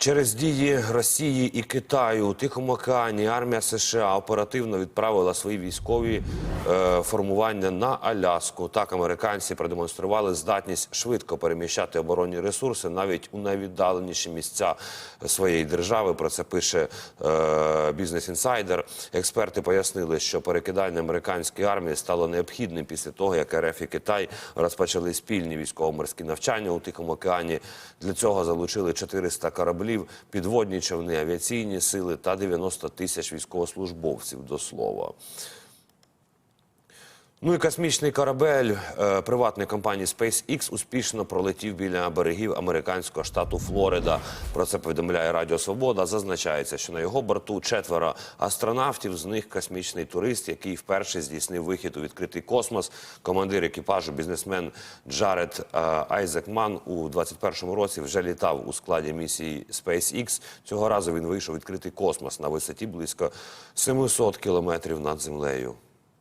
Через дії Росії і Китаю у Тихому океані армія США оперативно відправила свої військові е, формування на Аляску. Так американці продемонстрували здатність швидко переміщати оборонні ресурси навіть у найвіддаленіші місця своєї держави. Про це пише е, Бізнес Інсайдер. Експерти пояснили, що перекидання американської армії стало необхідним після того, як РФ і Китай розпочали спільні військово-морські навчання у Тихому океані. Для цього залучили 400 кораблів, підводні човни, авіаційні сили та 90 тисяч військовослужбовців до слова. Ну і космічний корабель е, приватної компанії SpaceX успішно пролетів біля берегів американського штату Флорида. Про це повідомляє Радіо Свобода. Зазначається, що на його борту четверо астронавтів, з них космічний турист, який вперше здійснив вихід у відкритий космос. Командир екіпажу, бізнесмен Джаред е, Айзекман у 21-му році вже літав у складі місії SpaceX. Цього разу він вийшов у відкритий космос на висоті близько 700 кілометрів над землею.